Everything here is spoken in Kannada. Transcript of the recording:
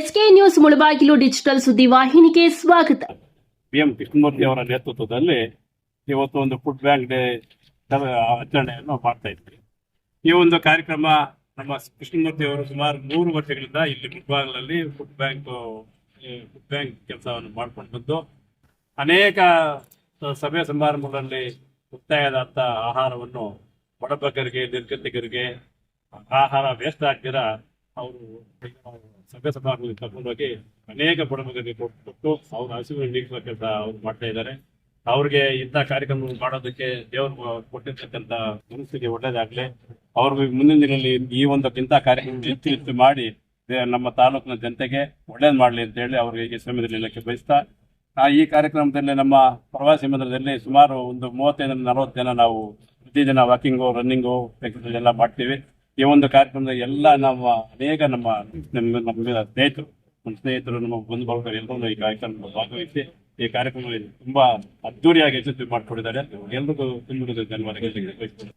ಎಸ್ಕೆ ನ್ಯೂಸ್ ಮುಳಬಾಗಿಲು ಡಿಜಿಟಲ್ ಸುದ್ದಿ ವಾಹಿನಿಗೆ ಸ್ವಾಗತ. ಬಿ ಎಂ ಕೃಷ್ಣಮೂರ್ತಿ ಅವರ ನೇತೃತ್ವದಲ್ಲಿ ಇವತ್ತು ಒಂದು ಫುಡ್ ಬ್ಯಾಂಕ್ ಡೇ ಆಚರಣೆಯನ್ನು ಮಾಡ್ತಾ ಇದ್ವಿ. ಈ ಒಂದು ಕಾರ್ಯಕ್ರಮ ನಮ್ಮ ಕೃಷ್ಣಮೂರ್ತಿ ಅವರು ಸುಮಾರು ಮೂರು ವರ್ಷಗಳಿಂದ ಇಲ್ಲಿ ಮುಳಬಾಗಿಲಲ್ಲಿ ಫುಡ್ ಬ್ಯಾಂಕ್ ಫುಡ್ ಬ್ಯಾಂಕ್ ಕೆಲಸವನ್ನು ಮಾಡ್ಕೊಂಡು ಬಂದು ಅನೇಕ ಸಭೆ ಸಮಾರಂಭಗಳಲ್ಲಿ ಮುಕ್ತಾಯದಂತ ಆಹಾರವನ್ನು ಬಡಬಗ್ಗರಿಗೆ ನಿರ್ಗತಿಕರಿಗೆ, ಆಹಾರ ವೇಸ್ಟ್ ಆಗ್ದಿರ ಅವರು ಸಭೆ ಸಮಾರಂಭದಲ್ಲಿ ಕರ್ಕೊಂಡೋಗಿ ಅನೇಕ ಬಡಬಗ್ಗರಿಗೆ ಕೊಟ್ಟು ಅವ್ರ ಹಸಿವು ನೀಡುವ ಕೆಲಸ ಅವ್ರು ಮಾಡ್ತಾ ಇದ್ದಾರೆ. ಅವ್ರಿಗೆ ಇಂಥ ಕಾರ್ಯಕ್ರಮ ಮಾಡೋದಕ್ಕೆ ದೇವರು ಕೊಟ್ಟಿರ್ತಕ್ಕಂಥ ಮನಸ್ಸಿಗೆ ಒಳ್ಳೇದಾಗ್ಲಿ. ಅವ್ರಿಗೆ ಮುಂದಿನ ದಿನದಲ್ಲಿ ಈ ಒಂದು ಇಂಥ ಕಾರ್ಯಕ್ರಮ ಹೆಚ್ಚು ಹೆಚ್ಚು ಮಾಡಿ ನಮ್ಮ ತಾಲೂಕಿನ ಜನತೆಗೆ ಒಳ್ಳೇದು ಮಾಡಲಿ ಅಂತ ಹೇಳಿ ಅವ್ರಿಗೆ ಈ ಸಮಯದಲ್ಲಿ ಹೇಳಕ್ಕೆ ಬಯಸ್ತಾ, ಆ, ಈ ಕಾರ್ಯಕ್ರಮದಲ್ಲಿ ನಮ್ಮ ಪ್ರವಾಸಿ ಮಂದಿರದಲ್ಲಿ ಸುಮಾರು ಒಂದು ಮೂವತ್ತೈದರಿಂದ ನಲವತ್ತು ಜನ ನಾವು ಪ್ರತಿದಿನ ವಾಕಿಂಗು ರನ್ನಿಂಗು ಎಕ್ಸರ್ಸೈಸ್ ಎಲ್ಲ ಮಾಡ್ತೀವಿ. ಈ ಒಂದು ಕಾರ್ಯಕ್ರಮದಲ್ಲಿ ಎಲ್ಲ ನಮ್ಮ ಅನೇಕ ನಮ್ಮ ನಮ್ಮ ನಮ್ಮ ಸ್ನೇಹಿತರು ನಮ್ಮ ಸ್ನೇಹಿತರು, ನಮ್ಮ ಬಂಧು ಬಳಗರು ಎಲ್ಲರೂ ಈ ಕಾರ್ಯಕ್ರಮದಲ್ಲಿ ಭಾಗವಹಿಸಿ ಈ ಕಾರ್ಯಕ್ರಮದಲ್ಲಿ ತುಂಬಾ ಅದ್ದೂರಿಯಾಗಿ ಯಶಸ್ವಿ ಮಾಡಿಕೊಂಡಿದ್ದಾರೆ ಎಲ್ರಿಗೂ ತುಂಬ ಧನ್ಯವಾದಗಳು.